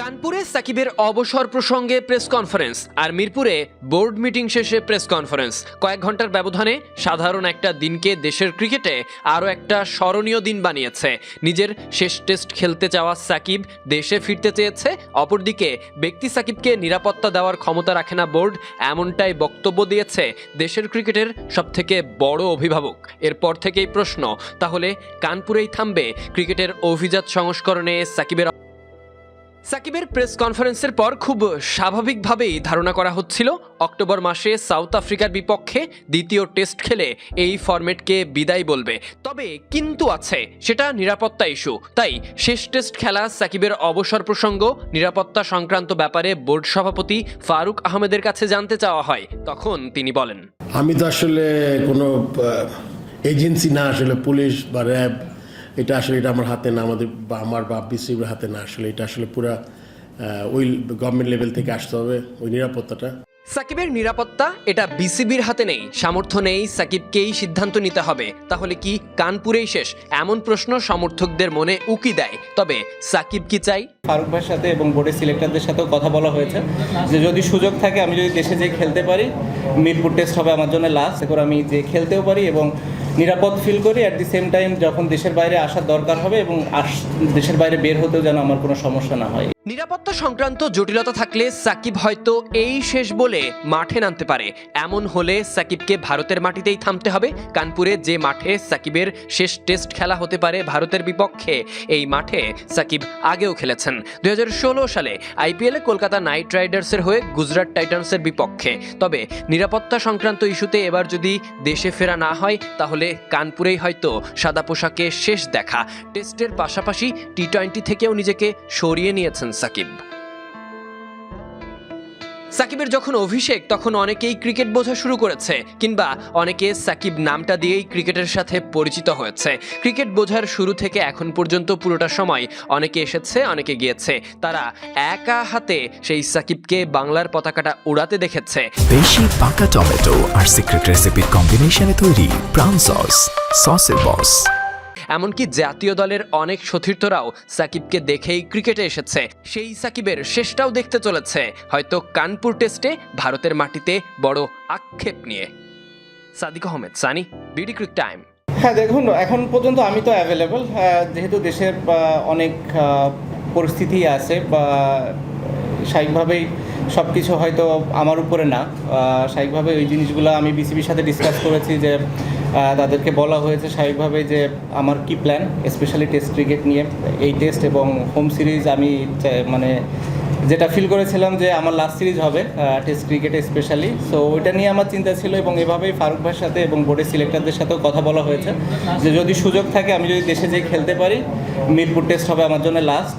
কানপুরে সাকিবের অবসর প্রসঙ্গে প্রেস কনফারেন্স আর মিরপুরে বোর্ড মিটিং শেষে প্রেস কনফারেন্স। কয়েক ঘণ্টার ব্যবধানে সাধারণ একটা দিনকে দেশের ক্রিকেটে আরও একটা স্মরণীয় দিন বানিয়েছে। নিজের শেষ টেস্ট খেলতে চাওয়া সাকিব দেশে ফিরতে চেয়েছে, অপরদিকে ব্যক্তি সাকিবকে নিরাপত্তা দেওয়ার ক্ষমতা রাখে না বোর্ড, এমনটাই বক্তব্য দিয়েছে দেশের ক্রিকেটের সবথেকে বড় অভিভাবক। এরপর থেকেই প্রশ্ন, তাহলে কানপুরেই থামবে ক্রিকেটের অভিজাত সংস্করণে সাকিবের সাকিবের প্রেস কনফারেন্সের পর খুব স্বাভাবিকভাবেই ধারণা করা হচ্ছিল, অক্টোবর মাসে সাউথ আফ্রিকার বিপক্ষে দ্বিতীয় টেস্ট খেলে এই ফরম্যাটকে বিদায় বলবে। তবে কিন্তু আছে, সেটা নিরাপত্তা ইস্যু। তাই শেষ টেস্ট খেলা সাকিবের অবসর প্রসঙ্গ, নিরাপত্তা সংক্রান্ত ব্যাপারে বোর্ড সভাপতি ফারুক আহমেদের কাছে জানতে চাওয়া হয়, তখন তিনি বলেন। আমি তো আসলে কোনো এজেন্সি না, আসলে পুলিশ বা র্যাব এটা আসলে এটা আমার হাতে না আমাদের বা আমার বা বিসিবির হাতে না আসলে এটা আসলে পুরা ওই গভর্নমেন্ট লেভেল থেকে আসতে হবে ওই নিরাপত্তাটা। সাকিবের নিরাপত্তা এটা বিসিবির হাতে নেই সামর্থ্য নেই সাকিবকেই সিদ্ধান্ত নিতে হবে। তাহলে কি কানপুরেই শেষ? এমন প্রশ্ন সমর্থকদের মনে উকি দেয়। তবে সাকিব কি চাই? ফারুক ভাইয়ের সাথে এবং বোর্ডের সিলেক্টরদের সাথেও কথা বলা হয়েছে যে যদি সুযোগ থাকে আমি যদি দেশে যেয়ে খেলতে পারি মিরপুর টেস্ট হবে আমার জন্য লাস্ট করে আমি যে খেলতেও পারি এবং নিরাপদ ফিল করি অ্যাট দি সেম টাইম যখন দেশের বাইরে আসার দরকার হবে এবং আস- দেশের বাইরে বের হতেও যেন আমার কোনো সমস্যা না হয়। নিরাপত্তা সংক্রান্ত জটিলতা থাকলে সাকিব হয়তো এই শেষ বলে মাঠে নামতে পারে। এমন হলে সাকিবকে ভারতের মাটিতেই থামতে হবে। কানপুরে যে মাঠে সাকিবের শেষ টেস্ট খেলা হতে পারে ভারতের বিপক্ষে, এই মাঠে সাকিব আগেও খেলেছেন। দু হাজার ষোলো সালে আইপিএলে কলকাতা নাইট রাইডার্সের হয়ে গুজরাট টাইটান্সের বিপক্ষে। তবে নিরাপত্তা সংক্রান্ত ইস্যুতে এবার যদি দেশে ফেরা না হয়, তাহলে কানপুরেই হয়তো সাদা পোশাকে শেষ দেখা। টেস্টের পাশাপাশি টি টোয়েন্টি থেকেও নিজেকে সরিয়ে নিয়েছেন সাকিব। সাকিবের যখন অভিষেক, তখন অনেকেই ক্রিকেট বোঝা শুরু করেছে, কিংবা অনেকে সাকিব নামটা দিয়েই ক্রিকেটের সাথে পরিচিত হয়েছে। ক্রিকেট বোঝার শুরু থেকে এখন পর্যন্ত পুরোটা সময় অনেকে এসেছে, অনেকে গিয়েছে। তারা একা হাতে সেই সাকিবকে বাংলার পতাকাটা উড়াতে দেখেছে। বেশি পাকা টমেটো আর সিক্রেট রেসিপির কম্বিনেশনে তৈরি প্রাউন সস সসের বস এমনকি জাতীয় দলের অনেক সতীর্থরাও সাকিবকে দেখেই ক্রিকেটে এসেছে। সেই সাকিবের শেষটাও দেখতে চলেছে। হয়তো কানপুর টেস্টে ভারতের মাটিতে বড় আক্ষেপ নিয়ে। Sadik Ahmed, Sunny, BD Crick Time. হ্যাঁ দেখুন, এখন পর্যন্ত আমি তো অ্যাভেলেবল যেহেতু দেশের অনেক পরিস্থিতি আছে বা স্বাভাবিকভাবেই সব কিছু হয়তো আমার উপরে না। স্বাভাবিকভাবে ওই জিনিসগুলো আমি বিসিবির সাথে ডিসকাস করেছি যে তাদেরকে বলা হয়েছে স্বাভাবিকভাবে যে আমার কি প্ল্যান স্পেশালি টেস্ট ক্রিকেট নিয়ে। এই টেস্ট এবং হোম সিরিজ আমি মানে যেটা ফিল করেছিলাম যে আমার লাস্ট সিরিজ হবে টেস্ট ক্রিকেটে স্পেশালি সো ওইটা নিয়ে আমার চিন্তা ছিল এবং এভাবেই ফারুক ভাইয়ের সাথে এবং বোর্ডের সিলেক্টরদের সাথেও কথা বলা হয়েছে। যে যদি সুযোগ থাকে, আমি যদি দেশে যেয়ে খেলতে পারি মিরপুর টেস্ট হবে আমার জন্য লাস্ট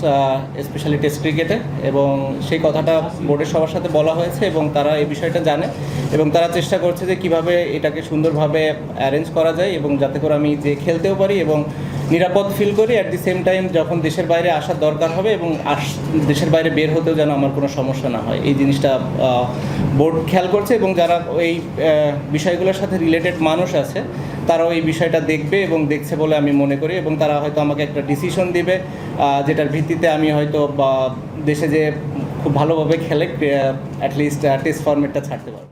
স্পেশালি টেস্ট ক্রিকেটে এবং সেই কথাটা বোর্ডের সবার সাথে বলা হয়েছে এবং তারা এই বিষয়টা জানে। এবং তারা চেষ্টা করছে যে কীভাবে এটাকে সুন্দরভাবে অ্যারেঞ্জ করা যায় এবং যাতে করে আমি যে খেলতেও পারি এবং নিরাপদ ফিল করি। অ্যাট দি সেম টাইম যখন দেশের বাইরে আসার দরকার হবে এবং আস- দেশের বাইরে বের হতেও যেন আমার কোনো সমস্যা না হয়। এই জিনিসটা বোর্ড খেয়াল করছে এবং যারা এই বিষয়গুলোর সাথে রিলেটেড মানুষ আছে তারাও এই বিষয়টা দেখবে এবং দেখছে বলে আমি মনে করি এবং তারা হয়তো আমাকে একটা ডিসিশন দিবে যেটার ভিত্তিতে আমি হয়তো দেশে যে খুব ভালোভাবে খেলে অ্যাটলিস্ট টেস্ট ফর্মেটটা ছাড়তে পারব।